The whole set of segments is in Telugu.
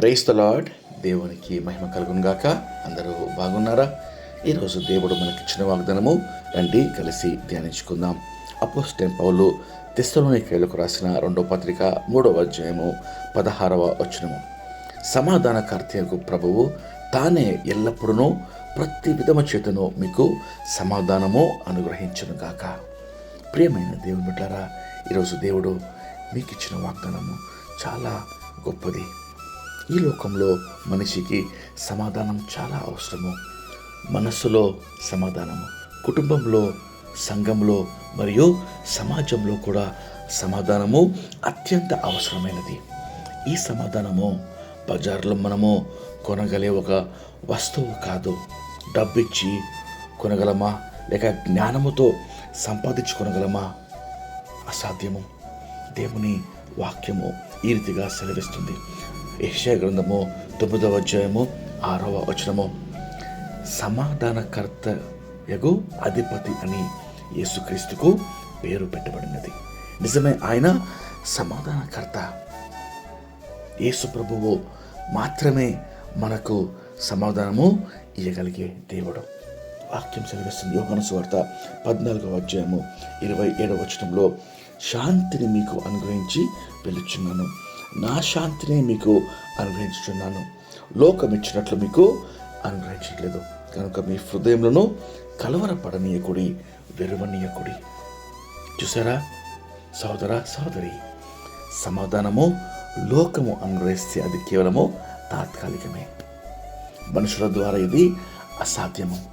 Price the lord. దేవునికి మహిమ కలుగును గాక. అందరూ బాగున్నారా? ఈరోజు దేవుడు మనకిచ్చిన వాగ్దానము రండి కలిసి ధ్యానించుకుందాం. అపోస్టెన్ పౌలు తెస్సలోనికేయులకు రాసిన రెండో పత్రిక మూడవ అధ్యాయము పదహారవ వచనము. సమాధానకర్తయకు ప్రభువు తానే ఎల్లప్పుడూ ప్రతి విధము చేతను మీకు సమాధానము అనుగ్రహించును గాక. ప్రియమైన దేవుని బిడ్డారా ఈరోజు దేవుడు మీకు ఇచ్చిన వాగ్దానము చాలా గొప్పది. ఈ లోకంలో మనిషికి సమాధానం చాలా అవసరము. మనస్సులో సమాధానము. కుటుంబంలో సంఘంలో మరియు సమాజంలో కూడా సమాధానము అత్యంత అవసరమైనది. ఈ సమాధానము బజార్లో మనము కొనగలే ఒక వస్తువు కాదు. డబ్బిచ్చి కొనగలమా? లేక జ్ఞానముతో సంపాదించుకొనగలమా అసాధ్యము. దేవుని వాక్యము ఈ రీతిగా సెలవిస్తుంది. యెషయా గ్రంథము తొమ్మిదవ అధ్యాయము ఆరవ వచనము. సమాధానకర్త యగు అధిపతి అని యేసుక్రీస్తుకు పేరు పెట్టబడినది. నిజమే ఆయన సమాధానకర్త. యేసు ప్రభువు మాత్రమే మనకు సమాధానము ఇవ్వగలిగే దేవుడు. వాక్యం సెలవిస్తుంది యోగన సువార్త పద్నాలుగవ అధ్యాయము ఇరవై ఏడవ వచనంలో శాంతిని మీకు అనుగ్రహించి పిలుచున్నాను. నా శాంతిని మీకు అనుగ్రహించుచున్నాను. లోకం ఇచ్చినట్లు మీకు అనుగ్రహించట్లేదు. కనుక మీ హృదయంలోనూ కలవరపడనీయకుడి వెరువనీయకుడి. చూసారా సహోదర సోదరి సమాధానము లోకము అనుగ్రహిస్తే అది కేవలము తాత్కాలికమే. మనుషుల ద్వారా ఇది అసాధ్యము.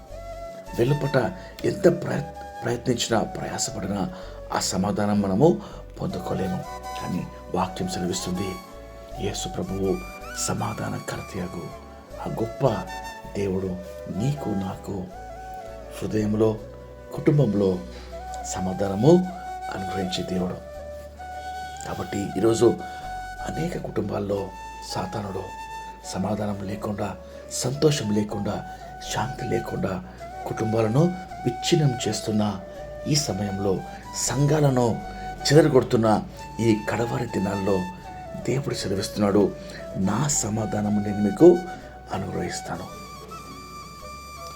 వెలుపట ఎంత ప్రయత్ ప్రయత్నించినా ప్రయాసపడినా ఆ సమాధానం మనము పొందుకోలేము. కానీ వాక్యం సెలవిస్తుంది. యేసు ప్రభువు సమాధాన కర్తయగు ఆ గొప్ప దేవుడు నీకు నాకు హృదయంలో కుటుంబంలో సమాధానము అనుగ్రహించే దేవుడు. కాబట్టి ఈరోజు అనేక కుటుంబాల్లో సాతానుడు సమాధానం లేకుండా సంతోషం లేకుండా శాంతి లేకుండా కుటుంబాలను విచ్ఛిన్నం చేస్తున్న ఈ సమయంలో సంఘాలను చెదరగొడుతున్న ఈ కడవారి దినాల్లో దేవుడు సెలవిస్తున్నాడు నా సమాధానము నేను మీకు అనుగ్రహిస్తాను.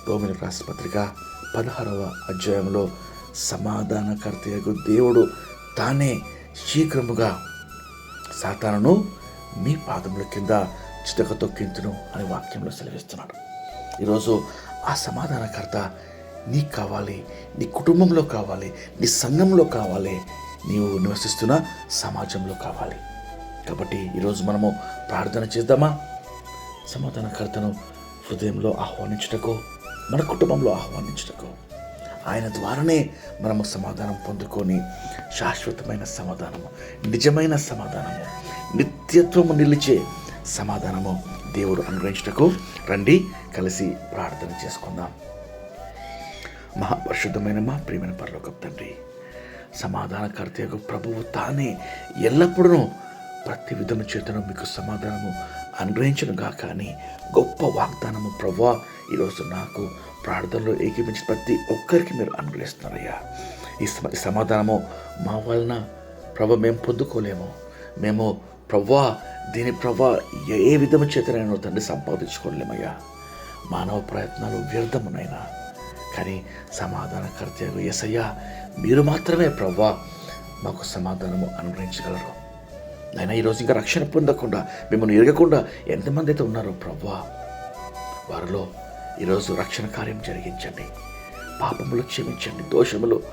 రోమిల రాష్ట్రపత్రిక పదహారవ అధ్యాయంలో సమాధానకర్తయగు దేవుడు తానే శీఘ్రముగా సాతానను మీ పాదముల కింద చితక తొక్కించును అని వాక్యంలో సెలవిస్తున్నాడు. ఈరోజు ఆ సమాధానకర్త నీకు కావాలి నీ కుటుంబంలో కావాలి నీ సంఘంలో కావాలి నీవు నివసిస్తున్న సమాజంలో కావాలి. కాబట్టి ఈరోజు మనము ప్రార్థన చేద్దామా? సమాధానకర్తను హృదయంలో ఆహ్వానించటకు మన కుటుంబంలో ఆహ్వానించటకు ఆయన ద్వారానే మనము సమాధానం పొందుకొని శాశ్వతమైన సమాధానము నిజమైన సమాధానము నిత్యత్వము నిలిచే సమాధానము దేవుడు అనుగ్రహించుటకు రండి కలిసి ప్రార్థన చేసుకుందాం. మహాపరిశుద్ధమైన మా ప్రియమైన పరలోకం తండ్రి సమాధానకర్త యొక్క ప్రభువు తానే ఎల్లప్పుడూ ప్రతి విధము చేతను మీకు సమాధానము అనుగ్రహించను గాక అని గొప్ప వాగ్దానము ప్రభా ఈరోజు నాకు ప్రార్థనలో ఏకీపించిన ప్రతి ఒక్కరికి మీరు అనుగ్రహిస్తున్నారయ్యా. ఈ సమాధానము మా వలన ప్రభ మేము పొందుకోలేము. మేము ప్రవ్వా దీని ప్రభా ఏ- ఏ విధము చేతనైనా తండ్రి సంపాదించుకోలేమయ్యా. మానవ ప్రయత్నాలు వ్యర్థమునైనా. కానీ సమాధానకర్త ఎసయ్యా మీరు మాత్రమే ప్రవ్వా మాకు సమాధానము అనుగ్రహించగలరు. అయినా ఈరోజు ఇంకా రక్షణ పొందకుండా మిమ్మల్ని ఎరగకుండా ఎంతమంది అయితే ఉన్నారో ప్రవ్వా వారిలో ఈరోజు రక్షణ కార్యం జరిగించండి. పాపములు క్షమించండి దోషములు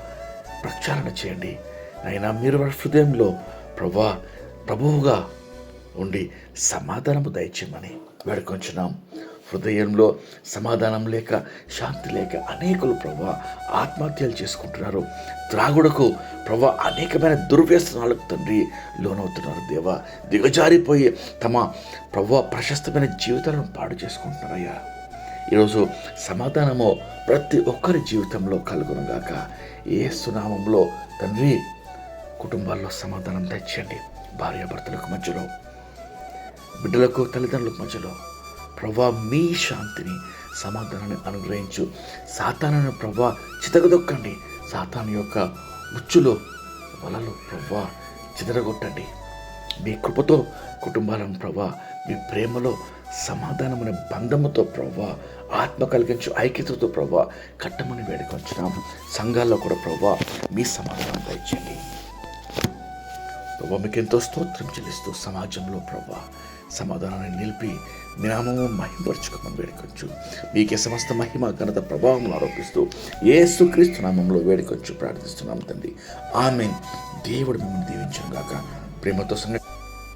ప్రక్షాళన చేయండి. అయినా మీరు వారి హృదయంలో ప్రవ్వా ప్రభువుగా ఉండి సమాధానము దయచేయమని వేడుకొంచున్నాం. హృదయంలో సమాధానం లేక శాంతి లేక అనేకులు ప్రభా ఆత్మహత్యలు చేసుకుంటున్నారు. త్రాగుడకు ప్రభా అనేకమైన దుర్వ్యసనాలకు తండ్రి లోనవుతున్నారు దేవ. దిగజారిపోయి తమ ప్రభా ప్రశస్తమైన జీవితాలను పాడు చేసుకుంటున్నారయ్యా. ఈరోజు సమాధానము ప్రతి ఒక్కరి జీవితంలో కలుగునుగాక. ఏ సునామంలో తండ్రి కుటుంబాల్లో సమాధానం తెచ్చండి భార్యాభర్తలకు మధ్యలో బిడ్డలకు తల్లిదండ్రులకు మధ్యలో. ప్రభా మీ శాంతిని సమాధానాన్ని అనుగ్రహించు. సాతాను ప్రభా చితకదొక్కండి. సాతాను యొక్క ఉచ్చులో వలలు ప్రభా చిదరగొట్టండి మీ కృపతో కుటుంబాలను ప్రభా మీ ప్రేమలో సమాధానమైన బంధముతో ప్రభా ఆత్మ కలిగించు ఐక్యతతో ప్రభా కట్టమని వేడుకొచ్చినాము సంఘాల్లో కూడా ప్రభా మీ సమాధానం దయచేయండి. ప్రభా మీకు ఎంతో స్తోత్రం చెల్లిస్తూ సమాజంలో ప్రభా సమాధానాన్ని నిలిపి మీ నామము మహిమపరచుకోమని వేడుకొచ్చు మీకే సమస్త మహిమ ఘనత ప్రభావం ఆరోపిస్తూ ఏసుక్రీస్తు నామంలో వేడుకొచ్చు ప్రార్థిస్తున్నాం తండ్రి. ఆమె దేవుడు మిమ్మల్ని దీవించను గాక ప్రేమతో సంగ